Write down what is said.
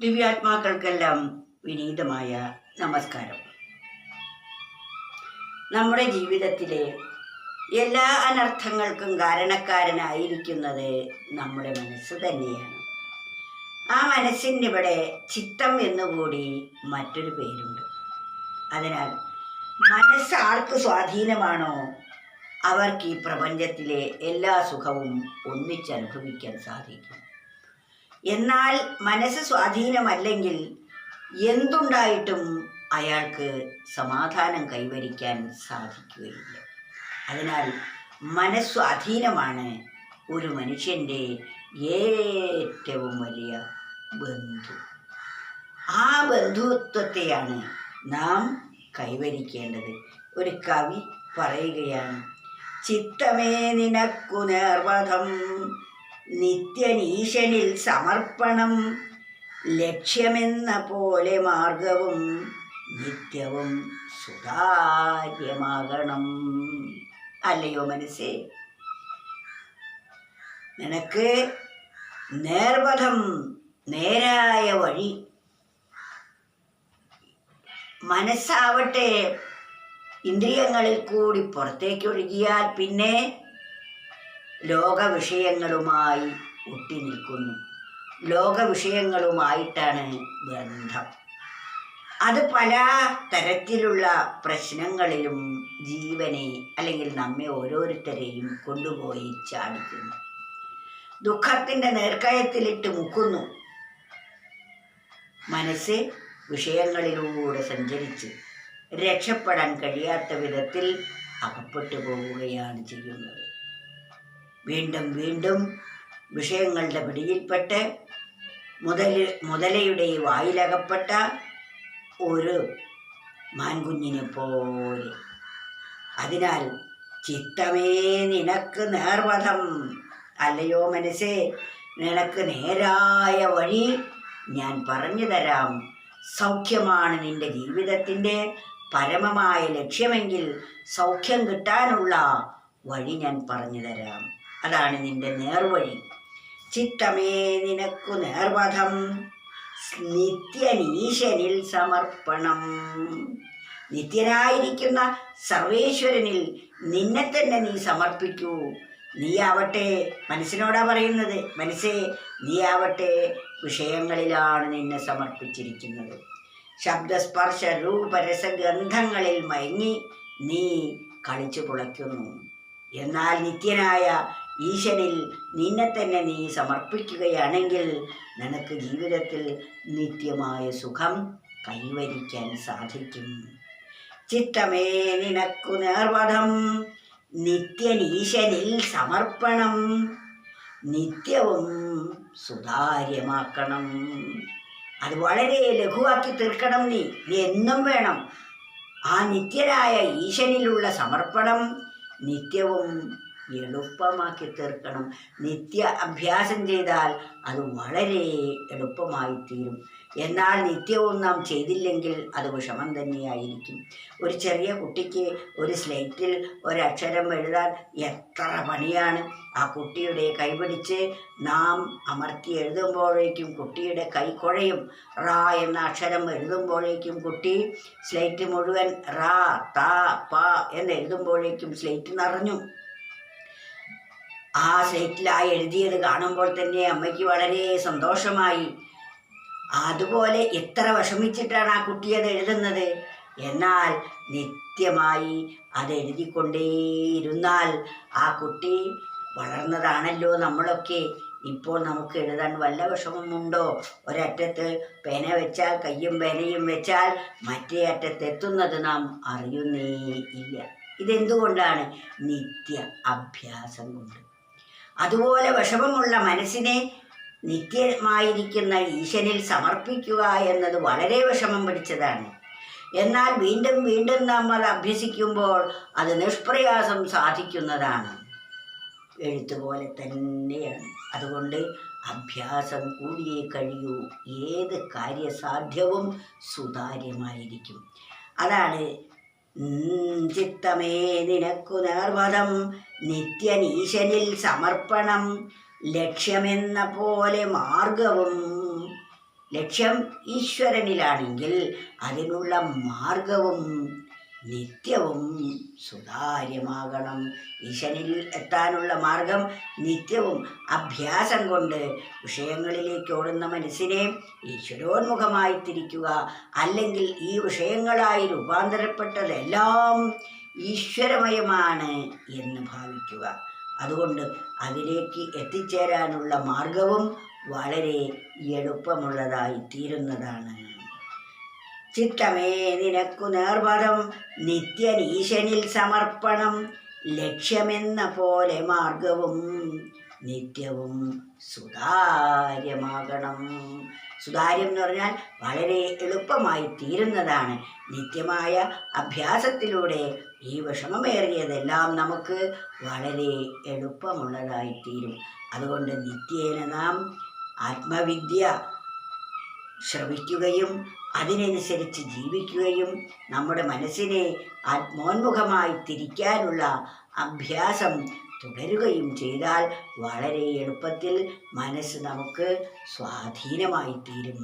ദിവ്യാത്മാക്കൾക്കെല്ലാം വിനീതമായ നമസ്കാരം. നമ്മുടെ ജീവിതത്തിലെ എല്ലാ അനർത്ഥങ്ങൾക്കും കാരണക്കാരനായിരിക്കുന്നത് നമ്മുടെ മനസ്സ് തന്നെയാണ്. ആ മനസ്സിന്റെ ഇവിടെ ചിത്തം എന്നുകൂടി മറ്റൊരു പേരുണ്ട്. അതിനാൽ മനസ്സ് ആർക്ക് സ്വാധീനമാണോ അവർക്ക് ഈ പ്രപഞ്ചത്തിലെ എല്ലാ സുഖവും ഒന്നിച്ചനുഭവിക്കാൻ സാധിക്കും. എന്നാൽ മനസ്സ് സ്വാധീനമല്ലെങ്കിൽ എന്തുണ്ടായിട്ടും അയാൾക്ക് സമാധാനം കൈവരിക്കാൻ സാധിക്കുകയില്ല. അതിനാൽ മനസ്സ്വാധീനമാണ് ഒരു മനുഷ്യന്റെ ഏറ്റവും വലിയ ബന്ധു. ആ ബന്ധുത്വത്തെയാണ് നാം കൈവരിക്കേണ്ടത്. ഒരു കവി പറയുകയാണ് ചിത്തമേ നിനക്കു നേർവധം നിത്യനീശനിൽ സമർപ്പണം. ലക്ഷ്യമെന്ന പോലെ മാർഗവും നിത്യവും സുതാര്യമാകണം. അല്ലയോ മനസ്സേ? നിനക്ക് നേർവധം നേരായ വഴി മനസ്സാവട്ടെ. ഇന്ദ്രിയങ്ങളിൽ കൂടി പുറത്തേക്ക് ഒഴുകിയാൽ പിന്നെ ലോക വിഷയങ്ങളുമായി ഒട്ടി നിൽക്കുന്നു. ലോകവിഷയങ്ങളുമായിട്ടാണ് ബന്ധം. അത് പല തരത്തിലുള്ള പ്രശ്നങ്ങളിലും ജീവനെ അല്ലെങ്കിൽ നമ്മെ ഓരോരുത്തരെയും കൊണ്ടുപോയി ചാടിക്കുന്നു. ദുഃഖത്തിന്റെ നേർക്കയത്തിലിട്ട് മുക്കുന്നു. മനസ്സ് വിഷയങ്ങളിലൂടെ സഞ്ചരിച്ച് രക്ഷപ്പെടാൻ കഴിയാത്ത വിധത്തിൽ അകപ്പെട്ടു പോവുകയാണ് ചെയ്യുന്നത്. വീണ്ടും വീണ്ടും വിഷയങ്ങളുടെ പിടിയിൽപ്പെട്ട് മുതൽ മുതലയുടെ വായിലകപ്പെട്ട ഒരു മാൻകുഞ്ഞിനെ പോലെ. അതിനാൽ ചിത്തമേ നിനക്ക് നേർവധം. അല്ലയോ മനസ്സേ നിനക്ക് നേരായ വഴി ഞാൻ പറഞ്ഞു തരാം. സൗഖ്യമാണ് നിന്റെ ജീവിതത്തിന്റെ പരമമായ ലക്ഷ്യമെങ്കിൽ സൗഖ്യം കിട്ടാനുള്ള വഴി ഞാൻ പറഞ്ഞു തരാം. അതാണ് നിന്റെ നേർവഴി. ചിത്തമേ നിനക്കു നേർവധം. നിത്യനീശനിൽ സമർപ്പണം. നിത്യനായിരിക്കുന്ന സർവേശ്വരനിൽ നിന്നെ തന്നെ നീ സമർപ്പിക്കൂ. നീയാവട്ടെ മനസ്സിനോടാ പറയുന്നത്. മനസ്സേ നീയാവട്ടെ വിഷയങ്ങളിലാണ് നിന്നെ സമർപ്പിച്ചിരിക്കുന്നത്. ശബ്ദസ്പർശ രൂപരസഗന്ധങ്ങളിൽ മയങ്ങി നീ കളിച്ചു പുളയ്ക്കുന്നു. എന്നാൽ നിത്യനായ ഈശ്വരിൽ നിന്നെ തന്നെ നീ സമർപ്പിക്കുകയാണെങ്കിൽ നിനക്ക് ജീവിതത്തിൽ നിത്യമായ സുഖം കൈവരിക്കാൻ സാധിക്കും. ചിത്തമേ നിനക്കു നേർവധം. നിത്യനീശനിൽ സമർപ്പണം. നിത്യവും സുതാര്യമാക്കണം. അത് വളരെ ലഘുവാക്കി തീർക്കണം നീ. നീ എന്നും വേണം ആ നിത്യനായ ഈശനിലുള്ള സമർപ്പണം. നിത്യവും എളുപ്പമാക്കി തീർക്കണം. നിത്യ അഭ്യാസം ചെയ്താൽ അത് വളരെ എളുപ്പമായി തീരും എന്നാൽ നിത്യവും നാം ചെയ്തില്ലെങ്കിൽ അത് വിഷമം തന്നെയായിരിക്കും. ഒരു ചെറിയ കുട്ടിക്ക് ഒരു സ്ലേറ്റിൽ ഒരക്ഷരം എഴുതാൻ എത്ര പണിയാണ്. ആ കുട്ടിയുടെ കൈപിടിച്ച് നാം അമർത്തി എഴുതുമ്പോഴേക്കും കുട്ടിയുടെ കൈ കുഴയും. റാ എന്ന അക്ഷരം എഴുതുമ്പോഴേക്കും കുട്ടി സ്ലേറ്റ് മുഴുവൻ റാ താ പ എന്ന് എഴുതുമ്പോഴേക്കും സ്ലേറ്റ് നിറഞ്ഞു. ആ സൈറ്റിലായി എഴുതിയത് കാണുമ്പോൾ തന്നെ അമ്മയ്ക്ക് വളരെ സന്തോഷമായി. അതുപോലെ എത്ര വിഷമിച്ചിട്ടാണ് ആ കുട്ടി അത് എഴുതുന്നത്? എന്നാൽ നിത്യമായി അത് എഴുതിക്കൊണ്ടേയിരുന്നാൽ ആ കുട്ടി വളർന്നതാണല്ലോ നമ്മളൊക്കെ. ഇപ്പോൾ നമുക്ക് എഴുതാൻ വല്ല വിഷമമുണ്ടോ? ഒരറ്റത്ത് പേന വെച്ചാൽ കയ്യും പേനയും വെച്ചാൽ മറ്റേ അറ്റത്ത് എത്തുന്നത് നാം അറിയുന്നേ ഇല്ല. ഇതെന്തുകൊണ്ടാണ് നിത്യ അഭ്യാസം കൊണ്ട്? അതുപോലെ വിഷമമുള്ള മനസ്സിനെ നിത്യമായിരിക്കുന്ന ഈശനിൽ സമർപ്പിക്കുക എന്നത് വളരെ വിഷമം പിടിച്ചതാണ്. എന്നാൽ വീണ്ടും വീണ്ടും നമ്മൾ അഭ്യസിക്കുമ്പോൾ അത് നിഷ്പ്രയാസം സാധിക്കുന്നതാണ്. എഴുത്തുപോലെ തന്നെയാണ്. അതുകൊണ്ട് അഭ്യാസം കൂടിയേ കഴിയൂ. ഏത് കാര്യസാധ്യവും സുതാര്യമായിരിക്കും. അതാണ് ചിത്തമേ നിനക്കു നേർവതം നിത്യനീശനിൽ സമർപ്പണം ലക്ഷ്യമെന്ന പോലെ മാർഗവും. ലക്ഷ്യം ഈശ്വരനിലാണെങ്കിൽ അതിനുള്ള മാർഗവും നിത്യവും സുതാര്യമാകണം. ഈശനിൽ എത്താനുള്ള മാർഗം നിത്യവും അഭ്യാസം കൊണ്ട് വിഷയങ്ങളിലേക്ക് ഓടുന്ന മനസ്സിനെ ഈശ്വരോന്മുഖമായി തിരിക്കുക അല്ലെങ്കിൽ ഈ വിഷയങ്ങളായി രൂപാന്തരപ്പെട്ടതെല്ലാം ഈശ്വരമയമാണ് എന്ന് ഭാവിക്കുക. അതുകൊണ്ട് അതിലേക്ക് എത്തിച്ചേരാനുള്ള മാർഗവും വളരെ എളുപ്പമുള്ളതായി തീരുന്നതാണ് ചിത്തമേ നിനക്കു നേർപദം നിത്യനീശനിൽ സമർപ്പണം ലക്ഷ്യമെന്ന പോലെ മാർഗവും നിത്യവും സുതാര്യമാകണം. സുതാര്യം എന്ന് പറഞ്ഞാൽ വളരെ എളുപ്പമായി തീരുന്നതാണ്. നിത്യമായ അഭ്യാസത്തിലൂടെ ഈ വിഷമമേറിയതെല്ലാം നമുക്ക് വളരെ എളുപ്പമുള്ളതായി തീരും അതുകൊണ്ട് നിത്യേന നാം ആത്മവിദ്യ ശ്രവിക്കുകയും അതിനനുസരിച്ച് ജീവിക്കുകയും നമ്മുടെ മനസ്സിനെ ആത്മോന്മുഖമായി തിരിക്കാനുള്ള അഭ്യാസം തുടരുകയും ചെയ്താൽ വളരെ എളുപ്പത്തിൽ മനസ്സ് നമുക്ക് സ്വാധീനമായി തീരും